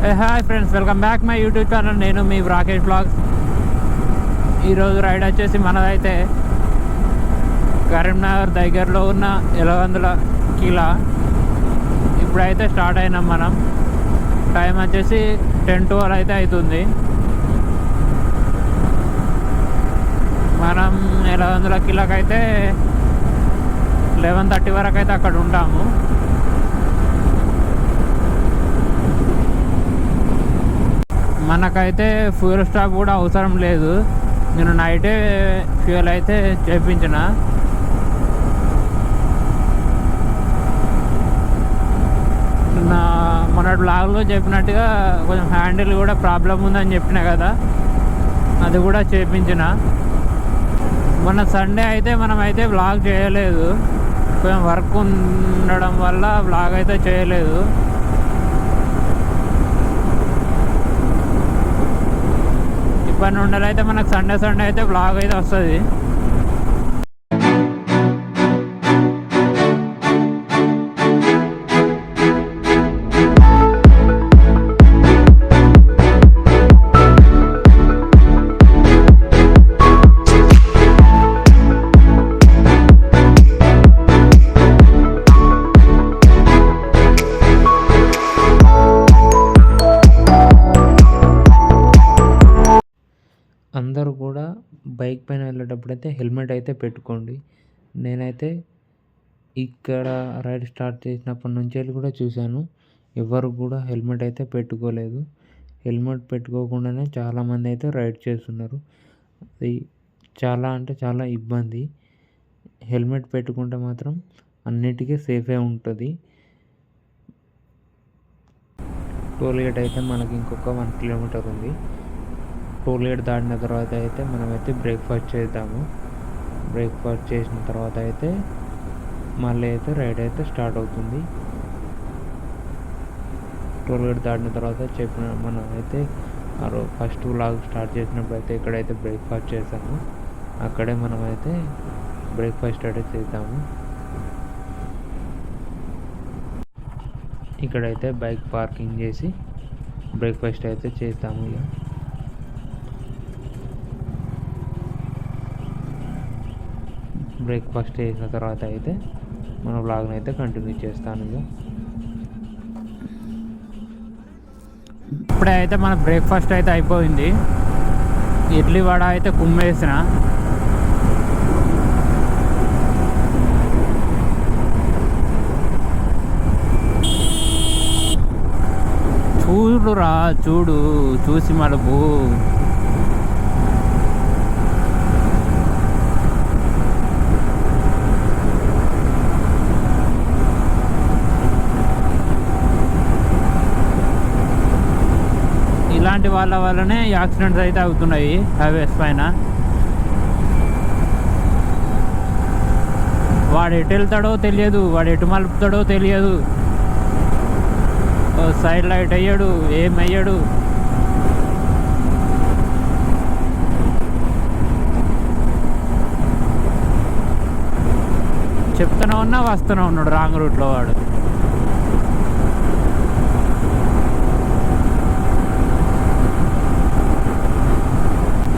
Hi friends welcome back my YouTube channel నేను మీ Rakesh blogs ఈరోజు రైడ్ వచ్చేసి మనదైతే కరీంనగర్ దగ్గరలో ఉన్న ఎలవందుల కిలా. ఇప్పుడైతే స్టార్ట్ అయినాం మనం. టైం వచ్చేసి టెన్ టువల్ అయితే అవుతుంది మనం ఎలవందుల కిలాకైతే లెవెన్ థర్టీ వరకు అయితే అక్కడ ఉంటాము. మనకైతే ఫ్యూల్ స్టాప్ కూడా అవసరం లేదు. నేను నైటే ఫ్యూయల్ అయితే చేపించిన. నా మన బ్లాగ్లో చెప్పినట్టుగా కొంచెం హ్యాండిల్ కూడా ప్రాబ్లం ఉందని చెప్పిన కదా. అది కూడా చేపించిన. మొన్న సండే అయితే మనం అయితే వ్లాగ్ చేయలేదు. కొంచెం వర్క్ ఉండడం వల్ల వ్లాగ్ అయితే చేయలేదు. ఇప్పటి నుండి అయితే మనకు సండే సండే అయితే బ్లాగ్ అయితే వస్తుంది. బైక్ పైన వెళ్ళేటప్పుడు అయితే హెల్మెట్ అయితే పెట్టుకోండి. నేనైతే ఇక్కడ రైడ్ స్టార్ట్ చేసినప్పటి నుంచి వెళ్ళి కూడా చూశాను. ఎవరు కూడా హెల్మెట్ అయితే పెట్టుకోలేదు. హెల్మెట్ పెట్టుకోకుండానే చాలామంది అయితే రైడ్ చేస్తున్నారు. అది చాలా అంటే చాలా ఇబ్బంది. హెల్మెట్ పెట్టుకుంటే మాత్రం అన్నిటికీ సేఫే ఉంటుంది. టోల్గేట్ అయితే మనకి ఇంకొక వన్ కిలోమీటర్ ఉంది. టోల్ దాటిన తర్వాత అయితే మనమైతే బ్రేక్ఫాస్ట్ చేద్దాము. బ్రేక్ఫాస్ట్ చేసిన తర్వాత అయితే మళ్ళీ అయితే రైడ్ అయితే స్టార్ట్ అవుతుంది. టోల్గేట్ దాటిన తర్వాత చెప్పిన మనం అయితే ఆ ఫస్ట్ లాగ్ స్టార్ట్ చేసినప్పుడు అయితే ఇక్కడైతే బ్రేక్ఫాస్ట్ చేసాము. అక్కడే మనం అయితే బ్రేక్ఫాస్ట్ అయితే చేద్దాము. ఇక్కడైతే బైక్ పార్కింగ్ చేసి బ్రేక్ఫాస్ట్ అయితే చేస్తాము ఇక. బ్రేక్ఫాస్ట్ చేసిన తర్వాత అయితే మన బ్లాగ్ని అయితే కంటిన్యూ చేస్తాను ఇక. ఇప్పుడే అయితే మన బ్రేక్ఫాస్ట్ అయితే అయిపోయింది. ఇడ్లీ వడ అయితే కుమ్మేసిన చూడురా చూడు చూసి మలుపు. ఇలాంటి వాళ్ళ వల్లనే యాక్సిడెంట్స్ అయితే అవుతున్నాయి హైవేస్ పైన. వాడు ఎటు వెళ్తాడో తెలియదు వాడు ఎటు మలుపుతాడో తెలియదు. సైడ్ లైట్ అయ్యాడు ఏం చెప్తూనే ఉన్నా వస్తూనే ఉన్నాడు రాంగ్ రూట్లో వాడు.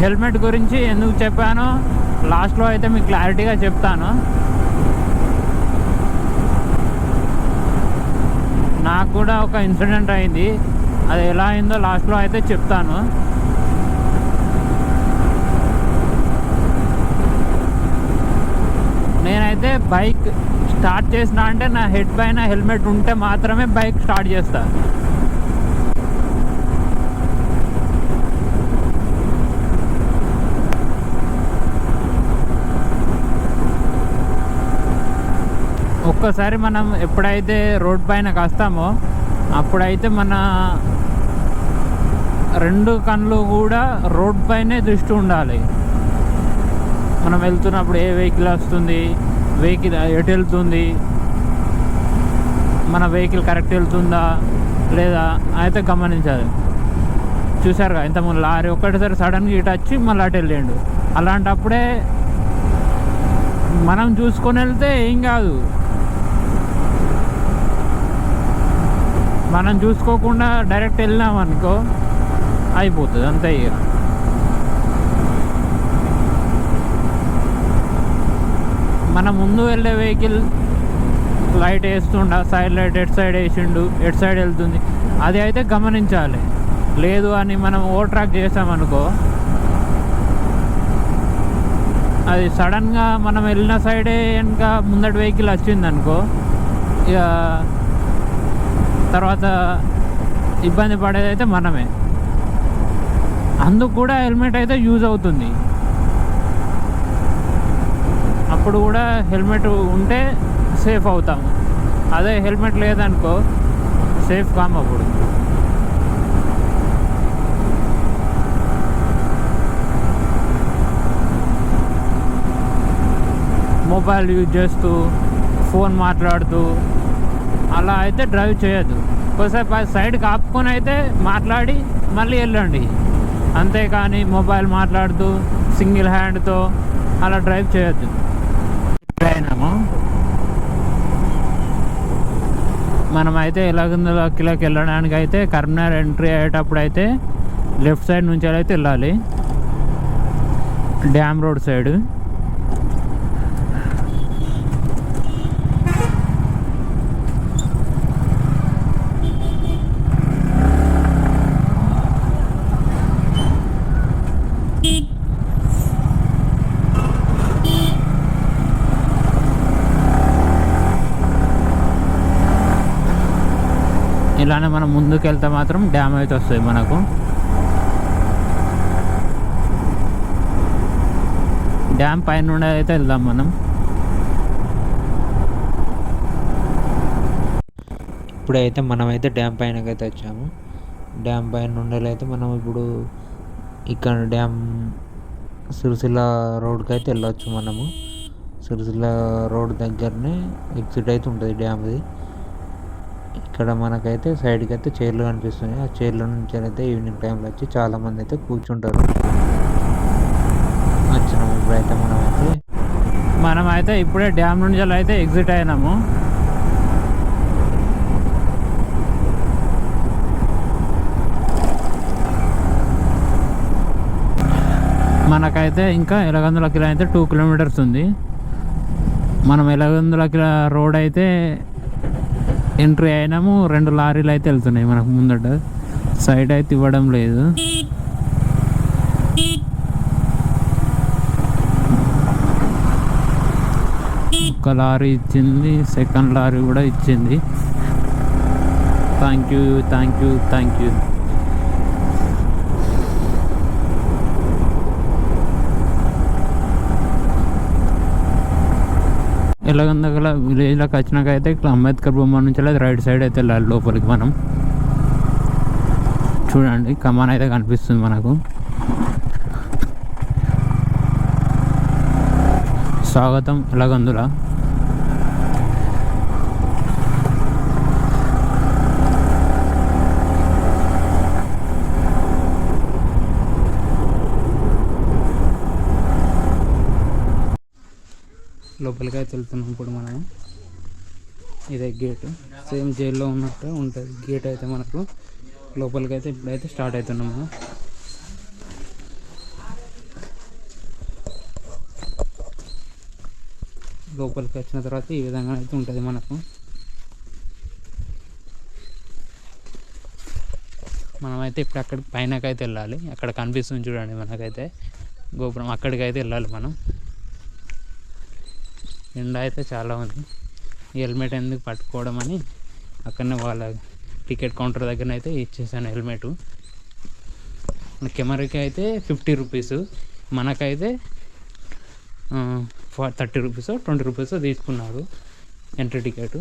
హెల్మెట్ గురించి ఎందుకు చెప్పానో లాస్ట్లో అయితే మీకు క్లారిటీగా చెప్తాను. నాకు కూడా ఒక ఇన్సిడెంట్ అయింది. అది ఎలా అయిందో లాస్ట్లో అయితే చెప్తాను. నేనైతే బైక్ స్టార్ట్ చేసిన అంటే నా హెడ్ పైన హెల్మెట్ ఉంటే మాత్రమే బైక్ స్టార్ట్ చేస్తాను ఒక్కసారి మనం ఎప్పుడైతే రోడ్ పైన కాస్తామో అప్పుడైతే మన రెండు కళ్ళు కూడా రోడ్ పైనే దృష్టి ఉండాలి. మనం వెళ్తున్నప్పుడు ఏ వెహికల్ వస్తుంది వెహికల్ ఎటు వెళ్తుంది మన వెహికల్ కరెక్ట్ వెళ్తుందా లేదా అయితే గమనించాలి. చూసారుగా ఇంతకుముందు లారీ ఒక్కటిసారి సడన్గా ఇటు వచ్చి మళ్ళీ అటు వెళ్ళిండు. అలాంటప్పుడే మనం చూసుకొని వెళ్తే ఏం కాదు. మనం చూసుకోకుండా డైరెక్ట్ వెళ్ళినాం అనుకో అయిపోతుంది. అంతే ఇక. మన ముందు వెళ్ళే వెహికల్ లైట్ వేస్తుండ సైడ్ లైట్ ఎట్ సైడ్ వేసిండు ఎట్ సైడ్ వెళ్తుంది అది అయితే గమనించాలి. లేదు అని మనం ఓవర్ ట్రాక్ చేసామనుకో అది సడన్గా మనం వెళ్ళిన సైడే వెనక ముందటి వెహికల్ వచ్చింది అనుకో ఇక తర్వాత ఇబ్బంది పడేది అయితే మనమే. అందుకు కూడా హెల్మెట్ అయితే యూజ్ అవుతుంది. అప్పుడు కూడా హెల్మెట్ ఉంటే సేఫ్ అవుతాము. అదే హెల్మెట్ లేదనుకో సేఫ్ కాము అప్పుడు మొబైల్ యూజ్ చేస్తూ ఫోన్ మాట్లాడుతూ అలా అయితే డ్రైవ్ చేయొద్దు. కొద్దిసేపు సైడ్కి ఆపుకొని అయితే మాట్లాడి మళ్ళీ వెళ్ళండి. అంతేకాని మొబైల్ మాట్లాడుతూ సింగిల్ హ్యాండ్తో అలా డ్రైవ్ చేయొద్దు. అయినాము మనమైతే ఎలాగందులోకి వెళ్ళడానికి అయితే కరీంనగర్ ఎంట్రీ అయ్యేటప్పుడు అయితే లెఫ్ట్ సైడ్ నుంచి అయితే వెళ్ళాలి. Dam road side. ఇలానే మనం ముందుకు వెళ్తే మాత్రం డ్యామ్ అయితే వస్తుంది మనకు. డ్యామ్ పైన నుండి అయితే వెళ్దాం మనం. ఇప్పుడైతే మనమైతే డ్యామ్ పైనకైతే వచ్చాము. డ్యామ్ పైన ఉండేలైతే అయితే మనం ఇప్పుడు ఇక్కడ డ్యామ్ సిరిసిల్ల రోడ్కి అయితే వెళ్ళొచ్చు మనము. సిరిసిల్ల రోడ్ దగ్గరనే ఎగ్జిట్ అయితే ఉంటుంది డ్యామ్ది. ఇక్కడ మనకైతే సైడ్కి అయితే చైర్లు కనిపిస్తున్నాయి. ఆ చైర్ల నుంచి అయితే ఈవినింగ్ టైంలో వచ్చి చాలామంది అయితే కూర్చుంటారు. వచ్చినాము ఇప్పుడైతే మనమైతే మనం అయితే ఇప్పుడే డ్యామ్ నుంచి అయితే ఎగ్జిట్ అయినాము. మనకైతే ఇంకా ఎలగందుల కిలో అయితే టూ కిలోమీటర్స్ ఉంది. మనం ఎలగందుల కిలో రోడ్ అయితే ఎంట్రీ అయినాము రెండు లారీలు అయితే వెళ్తున్నాయి మనకు ముందట. సైడ్ అయితే ఇవ్వడం లేదు. ఒక లారీ ఇచ్చింది సెకండ్ లారీ కూడా ఇచ్చింది. Thank you thank you thank you Elagandagala విలేజ్లోకి వచ్చినాక అయితే ఇట్లా అంబేద్కర్ బొమ్మ నుంచి రైట్ సైడ్ అయితే వెళ్ళాలి లోపలికి మనం చూడండి కమాన్ అయితే కనిపిస్తుంది మనకు. స్వాగతం ఎలాగందులా లోపలికి అయితే వెళ్తున్నాం ఇప్పుడు మనం ఇదే గేట్ సేమ్ జైల్లో ఉన్నట్టు ఉంటుంది. గేట్ అయితే మనకు లోపలికి అయితే ఇప్పుడైతే స్టార్ట్ అవుతున్నాము లోపలికి వచ్చిన తర్వాత ఈ విధంగా అయితే ఉంటుంది మనకు. మనమైతే ఇప్పుడు అక్కడ పైనకైతే వెళ్ళాలి. అక్కడ కనిపిస్తుంది చూడండి మనకైతే. గోపురం అక్కడికి అయితే వెళ్ళాలి మనం. ఎండ అయితే చాలా ఉంది. ఈ హెల్మెట్ ఎందుకు పట్టుకోవడం అని అక్కడనే వాళ్ళ టికెట్ కౌంటర్ దగ్గర అయితే ఇచ్చేసాను హెల్మెట్. కెమెరాకి అయితే ఫిఫ్టీ రూపీస్. మనకైతే థర్టీ రూపీస్ ట్వంటీ రూపీస్ తీసుకున్నారు ఎంట్రీ టికెట్.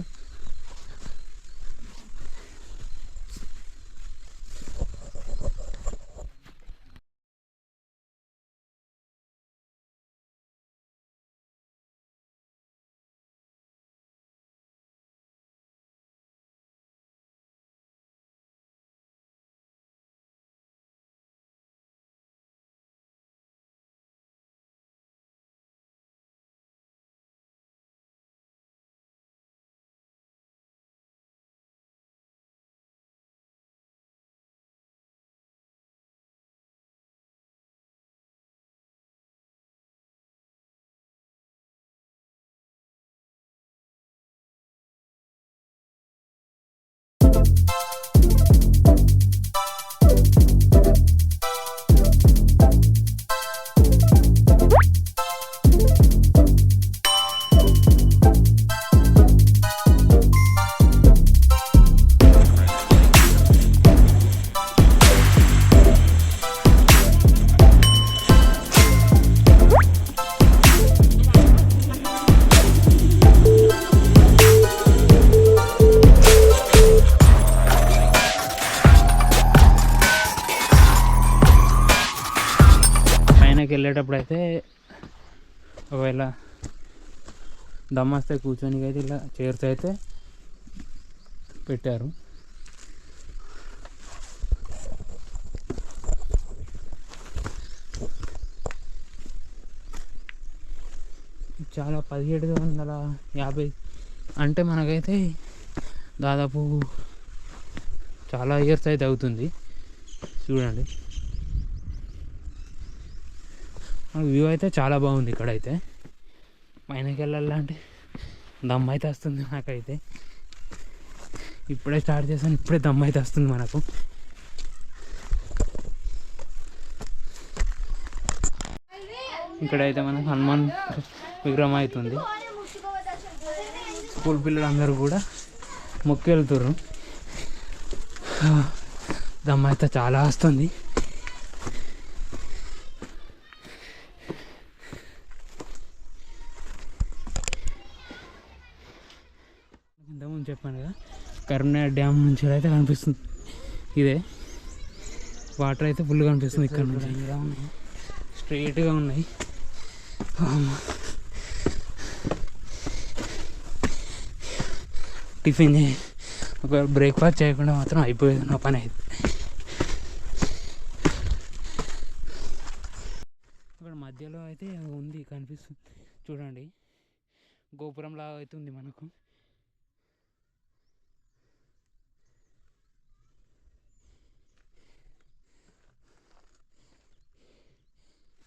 దమ్మస్తే కూర్చొని అయితే ఇలా చైర్స్ అయితే పెట్టారు. చాలా పదిహేడు వందల యాభై అంటే మనకైతే దాదాపు చాలా ఇయర్స్ అయితే అవుతుంది. చూడండి. వ్యూ అయితే చాలా బాగుంది ఇక్కడైతే. పైనకి వెళ్ళాలంటే దమ్ అయితే వస్తుంది నాకైతే. ఇప్పుడే స్టార్ట్ చేశాను ఇప్పుడే దమ్ అయితే వస్తుంది మనకు. ఇక్కడైతే మనకు హనుమాన్ విగ్రహం అవుతుంది. స్కూల్ పిల్లలు అందరూ కూడా మొక్కి వెళ్తుర్రు దమ్ అయితే చాలా వస్తుంది ఇంతకుముందు చెప్పాను కదా కరీంనగర్ డ్యామ్ నుంచి అయితే కనిపిస్తుంది. ఇదే. వాటర్ అయితే ఫుల్ కనిపిస్తుంది ఇక్కడ నుంచి. స్ట్రైట్గా ఉన్నాయి. టిఫిన్ ఒక బ్రేక్ఫాస్ట్ చేయకుండా మాత్రం అయిపోయేది నా పని అయితే. ఇక్కడ మధ్యలో అయితే ఉంది కనిపిస్తుంది. చూడండి. గోపురం లాగా అయితే ఉంది మనకు.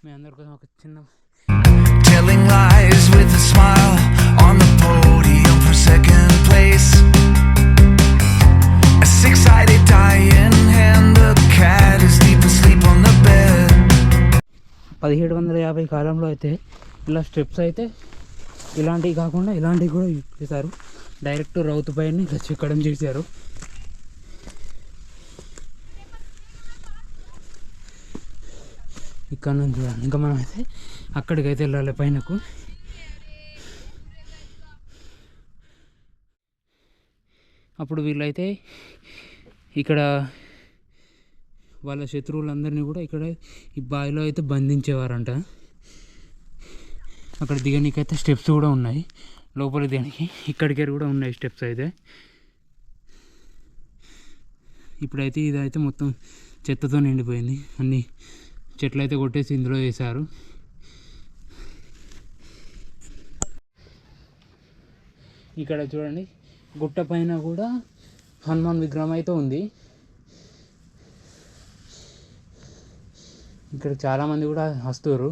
మీ అందరి కోసం ఒక చిన్న Telling lies with a smile on the podium for second place. A six-sided die in hand, the cat is deep asleep on the bed. పదిహేడు వందల యాభై కాలంలో అయితే ఇలా స్టెప్స్ అయితే ఇలాంటివి కాకుండా ఇలాంటివి కూడా చేశారు డైరెక్ట్ రౌతు పైన ఇలా చెక్కడం చేశారు ఇక్కడ నుంచి చూడండి. ఇంకా మనం అయితే అక్కడికైతే వెళ్ళాలి పైనకు. అప్పుడు వీళ్ళైతే ఇక్కడ వాళ్ళ శత్రువులందరినీ కూడా ఇక్కడ ఈ బావిలో అయితే బంధించేవారంట. అక్కడ దిగనీకైతే స్టెప్స్ కూడా ఉన్నాయి. లోపల దిగడానికి ఇక్కడికి కూడా ఉన్నాయి స్టెప్స్ అయితే. ఇప్పుడైతే ఇదైతే మొత్తం చెత్తతో నిండిపోయింది. అన్నీ చెట్లు అయితే కొట్టేసి ఇందులో వేశారు. ఇక్కడ చూడండి గుట్ట పైన కూడా హనుమాన్ విగ్రహం అయితే ఉంది. ఇక్కడ చాలామంది కూడా వస్తారు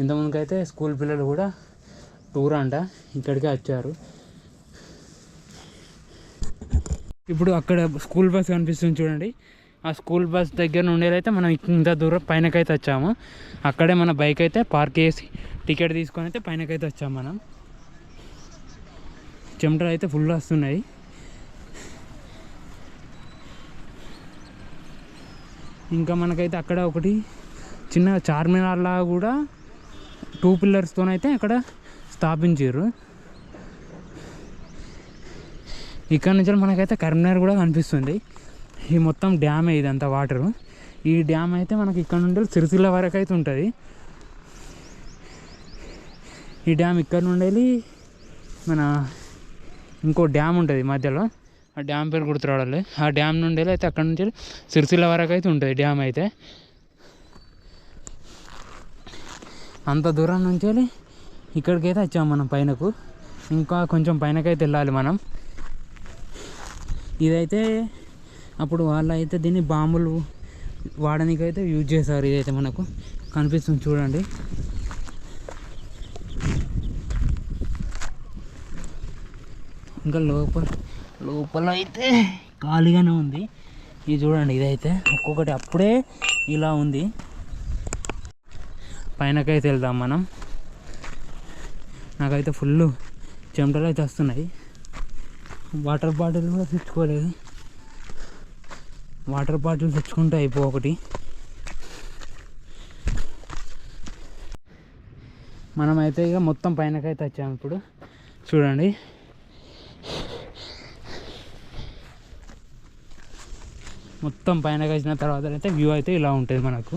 ఇంతకుముందుకైతే స్కూల్ పిల్లలు కూడా టూర్ అంట ఇక్కడికే వచ్చారు. ఇప్పుడు అక్కడ స్కూల్ బస్ కనిపిస్తుంది చూడండి. ఆ స్కూల్ బస్ దగ్గర నుండి అయితే మనం ఇంత దూరం పైనకైతే వచ్చాము. అక్కడే మన బైక్ అయితే పార్క్ చేసి టికెట్ తీసుకొని అయితే పైనకైతే వచ్చాము మనం. చెమటలు అయితే ఫుల్ వస్తున్నాయి. ఇంకా మనకైతే అక్కడ ఒకటి చిన్న చార్మినార్ లాగా కూడా టూ పిల్లర్స్తోనైతే అక్కడ స్థాపించారు. ఇక్కడ నుంచి మనకైతే కరీంనగర్ కూడా కనిపిస్తుంది. ఈ మొత్తం డ్యామే ఇదంతా వాటరు. ఈ డ్యామ్ అయితే మనకి ఇక్కడ నుండి సిరిసిల్ల వరకు అయితే ఉంటుంది. ఈ డ్యామ్ ఇక్కడ నుండి వెళ్ళి మన ఇంకో డ్యామ్ ఉంటుంది మధ్యలో. ఆ డ్యామ్ పేరు గుర్తురావాలి ఆ డ్యామ్ నుండి అయితే అక్కడ నుంచి సిరిసిల్ల వరకు అయితే ఉంటుంది డ్యామ్ అయితే. అంత దూరం నుంచి వెళ్ళి ఇక్కడికైతే వచ్చాము మనం పైనకు. ఇంకా కొంచెం పైనకైతే వెళ్ళాలి మనం. ఇదైతే అప్పుడు వాళ్ళు అయితే దీన్ని బాంబులు వాడడానికైతే యూజ్ చేశారు ఇదైతే మనకు. కనిపిస్తుంది చూడండి. ఇంకా లోపల లోపల అయితే ఖాళీగానే ఉంది. ఇది చూడండి ఇదైతే ఒక్కొక్కటి అప్పుడే ఇలా ఉంది. పైనకైతే వెళ్దాం మనం. నాకైతే ఫుల్ చెమటలు అయితే వస్తున్నాయి. వాటర్ బాటిల్ కూడా తెచ్చుకోలేదు. వాటర్ బాటిల్ తెచ్చుకుంటే అయిపో ఒకటి. మనమైతే ఇక మొత్తం పైనకైతే వచ్చాము ఇప్పుడు. చూడండి. మొత్తం పైనకి వచ్చిన తర్వాత అయితే వ్యూ అయితే ఇలా ఉంటుంది మనకు.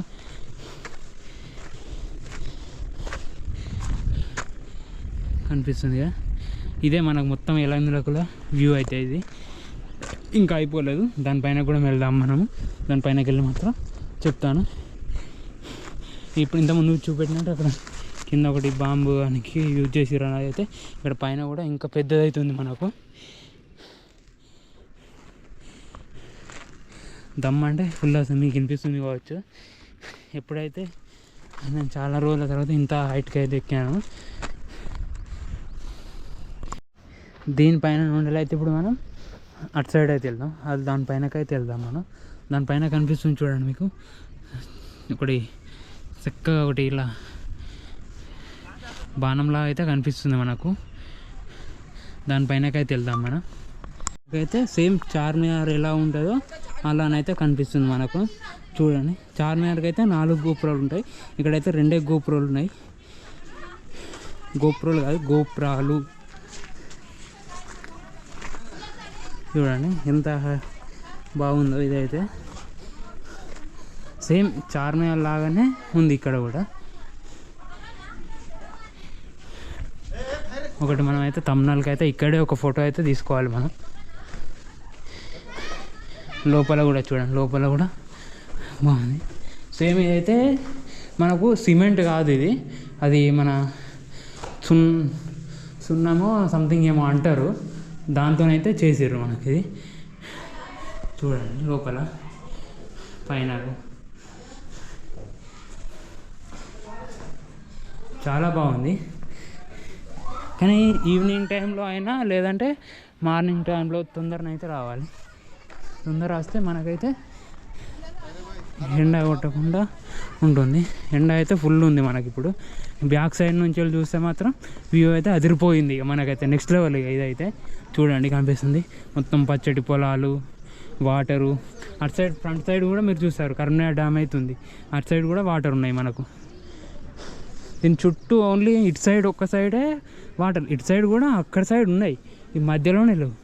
కనిపిస్తుందిగా ఇదే మనకు మొత్తం ఎలా ఇందులో వ్యూ అయితే ఇది. ఇంకా అయిపోలేదు. దానిపైన కూడా వెళ్దాం మనము. దానిపైనకి వెళ్ళి మాత్రం చెప్తాను. ఇప్పుడు ఇంతకుముందు ముందు చూపెట్టినట్టు అక్కడ కింద ఒకటి బాంబు దానికి యూజ్ చేసిర్రు అయితే ఇక్కడ పైన కూడా ఇంకా పెద్దదవుతుంది మనకు. దమ్ అంటే ఫుల్ అసలు మీకు వినిపిస్తుంది కావచ్చు. ఎప్పుడైతే నేను చాలా రోజుల తర్వాత ఇంత హైట్కి అయితే ఎక్కాను. దీనిపైన నుండి అయితే ఇప్పుడు మనం అటు సైడ్ అయితే వెళ్దాం. అది దానిపైనకైతే వెళ్దాం మనం. దానిపైన కనిపిస్తుంది చూడండి మీకు. ఒకటి చక్కగా ఒకటి ఇలా బాణంలా అయితే కనిపిస్తుంది మనకు. దానిపైనకైతే వెళ్దాం మనం. అయితే సేమ్ చార్మినార్ ఎలా ఉంటుందో అలానైతే కనిపిస్తుంది మనకు. చూడండి. చార్మినార్కి అయితే నాలుగు గోపురాలు ఉంటాయి. ఇక్కడైతే రెండే గోపురాలు ఉన్నాయి. గోపురాలు కాదు గోపురాలు. చూడండి ఎంత బాగుందో ఇదైతే. సేమ్ చార్మినార్ లాగానే ఉంది ఇక్కడ కూడా. ఒకటి మనం అయితే తమ్నాలకి అయితే ఇక్కడే ఒక ఫోటో అయితే తీసుకోవాలి మనం. లోపల కూడా చూడండి లోపల కూడా బాగుంది. సేమ్ ఇదైతే మనకు సిమెంట్ కాదు ఇది. అది మన సున్ సున్నమో సంథింగ్ ఏమో అంటారు. దాంతోనైతే చేసిర్రు మనకి. ఇది చూడండి లోపల పైన చాలా బాగుంది. కానీ ఈవినింగ్ టైంలో అయినా లేదంటే మార్నింగ్ టైంలో తొందరనైతే రావాలి. తొందర వస్తే మనకైతే ఎండ కొట్టకుండా ఉంటుంది. ఎండ అయితే ఫుల్ ఉంది మనకి ఇప్పుడు బ్యాక్ సైడ్ నుంచి వెళ్ళి చూస్తే మాత్రం వ్యూ అయితే అదిరిపోయింది. ఇక మనకైతే నెక్స్ట్ లెవెల్ ఇక ఇదైతే చూడండి కనిపిస్తుంది. మొత్తం పచ్చటి పొలాలు వాటరు అటు సైడ్ ఫ్రంట్ సైడ్ కూడా మీరు చూస్తారు. కరీంనగర్ డ్యామ్ అవుతుంది. అటు సైడ్ కూడా వాటర్ ఉన్నాయి మనకు. దీని చుట్టూ ఓన్లీ ఇటు సైడ్ ఒక్క సైడే వాటర్ ఇటు సైడ్ కూడా అక్కడ సైడ్ ఉన్నాయి. ఈ మధ్యలోనే లేవు.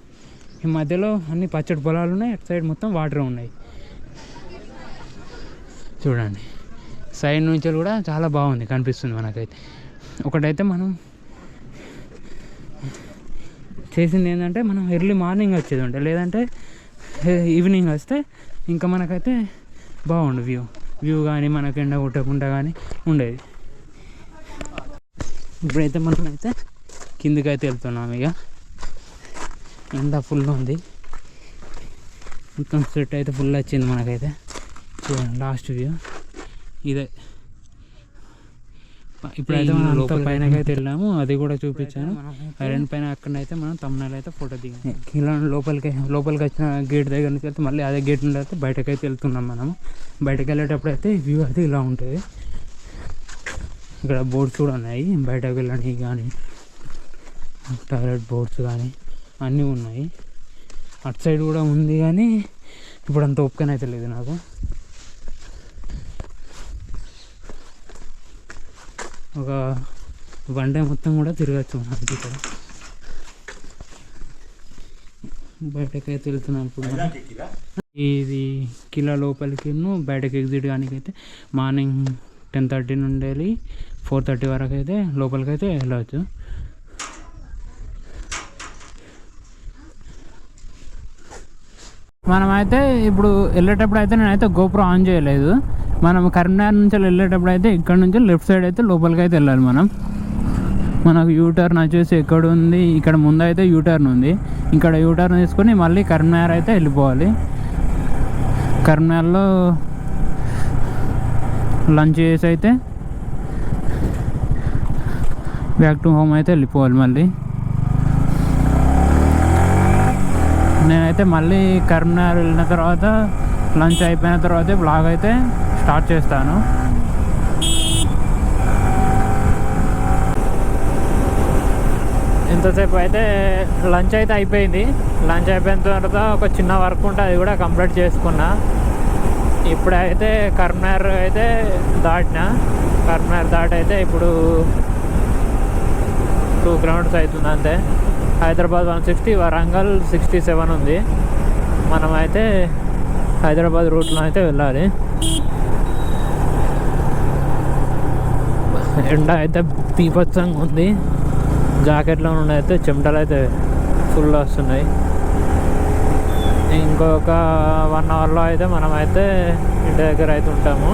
ఈ మధ్యలో అన్ని పచ్చడి పొలాలు ఉన్నాయి. అటు సైడ్ మొత్తం వాటర్ ఉన్నాయి. చూడండి. సైడ్ నుంచి కూడా చాలా బాగుంది కనిపిస్తుంది మనకైతే. ఒకటైతే మనం చేసింది ఏంటంటే మనం ఎర్లీ మార్నింగ్ వచ్చేది ఉంటే లేదంటే ఈవినింగ్ వస్తే ఇంకా మనకైతే బాగుండు వ్యూ. వ్యూ కానీ మనకి ఎండ కొట్టకుండా కానీ ఉండేది. ఇప్పుడైతే మనం అయితే వెళ్తున్నాం ఇక. ఎండ ఫుల్ ఉంది. మొత్తం సెట్ అయితే ఫుల్ వచ్చింది మనకైతే. చూడండి లాస్ట్ వ్యూ. ఇదే. ఇప్పుడైతే మనం అంత పైనకి అయితే వెళ్ళాము అది కూడా చూపించాను. ఐరన్ పైన అక్కడైతే మనం తమిళనాడు అయితే ఫోటో దిగాం. ఇలా లోపలికి లోపలికి వచ్చిన గేట్ దగ్గర నుంచి వెళ్తే మళ్ళీ అదే గేట్ నుండి అయితే బయటకు అయితే వెళ్తున్నాం మనము. బయటకు వెళ్ళేటప్పుడు అయితే వ్యూ అయితే ఇలా ఉంటుంది. ఇక్కడ బోర్డ్స్ కూడా ఉన్నాయి బయటకు వెళ్ళడానికి కానీ టాయిలెట్ బోర్డ్స్ కానీ అన్నీ ఉన్నాయి. అటు సైడ్ కూడా ఉంది కానీ ఇప్పుడు అంత ఓపికన అయితే లేదు నాకు. ఒక వన్ డే మొత్తం కూడా తిరగచ్చు మనకి ఇక్కడ బయటకి అయితే ఇది కిలో లోపలికి బయటకు ఎగ్జిట్ కానికైతే మార్నింగ్ టెన్ థర్టీ నుండి వెళ్ళి ఫోర్ థర్టీ వరకు అయితే లోపలికి అయితే వెళ్ళవచ్చు. మనమైతే ఇప్పుడు వెళ్ళేటప్పుడు అయితే నేనైతే గోపురం ఆన్ చేయలేదు. మనం కరీంనగర్ నుంచి వెళ్ళేటప్పుడు అయితే ఇక్కడ నుంచి లెఫ్ట్ సైడ్ అయితే లోపలికి అయితే వెళ్ళాలి మనం. మనకు యూటర్న్ వచ్చేసి ఎక్కడ ఉంది? ఇక్కడ ముందు అయితే యూటర్న్ ఉంది. ఇక్కడ యూటర్న్ తీసుకొని మళ్ళీ కరీంనగర్ అయితే వెళ్ళిపోవాలి. కరీంనగర్లో లంచ్ చేసి అయితే బ్యాక్ టు హోమ్ అయితే వెళ్ళిపోవాలి మళ్ళీ. నేనైతే మళ్ళీ కరీంనగర్ వెళ్ళిన తర్వాత లంచ్ అయిపోయిన తర్వాత బ్లాగ్ అయితే స్టార్ట్ చేస్తాను. ఇంతసేపు అయితే లంచ్ అయితే అయిపోయింది. లంచ్ అయిపోయిన తర్వాత ఒక చిన్న వర్క్ ఉంటే అది కూడా కంప్లీట్ చేసుకున్నా. ఇప్పుడైతే కరీంనగర్ అయితే దాటిన. కరీంనగర్ దాటి అయితే ఇప్పుడు టూ కిలోమీటర్స్ అవుతుంది అంతే. Hyderabad one sixty Warangal sixty seven ఉంది. మనమైతే హైదరాబాద్ రూట్లో అయితే వెళ్ళాలి. ఎండ అయితే బీభత్సంగా ఉంది. జాకెట్లో నుండి అయితే చెమటలు అయితే ఫుల్ వస్తున్నాయి. ఇంకొక వన్ అవర్లో అయితే మనం అయితే ఇంటి దగ్గర అయితే ఉంటాము.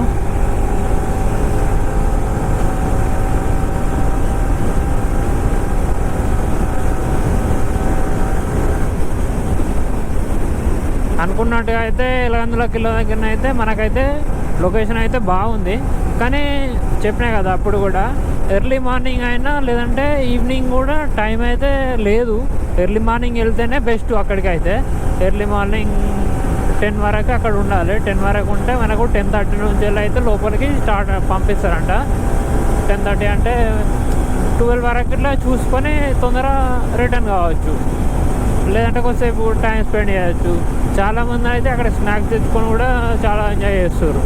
అనుకున్నట్టుగా అయితే ఎలగందుల కిలో దగ్గర అయితే మనకైతే లొకేషన్ అయితే బాగుంది. కానీ చెప్పినా కదా అప్పుడు కూడా. ఎర్లీ మార్నింగ్ అయినా లేదంటే ఈవినింగ్ కూడా టైం అయితే లేదు. ఎర్లీ మార్నింగ్ వెళ్తేనే బెస్ట్ అక్కడికి అయితే ఎర్లీ మార్నింగ్ టెన్ వరకు అక్కడ ఉండాలి. టెన్ వరకు ఉంటే మనకు టెన్ థర్టీ నుంచి వెళ్ళి అయితే లోపలికి స్టార్ట్ పంపిస్తారంట. టెన్ థర్టీ అంటే ట్వెల్వ్ వరకు ఇట్లా చూసుకొని తొందర రిటర్న్ కావచ్చు. లేదంటే కొద్దిసేపు టైం స్పెండ్ చేయవచ్చు చాలా మంది అయితే అక్కడ స్నాక్స్ తెచ్చుకొని కూడా చాలా ఎంజాయ్ చేస్తారు.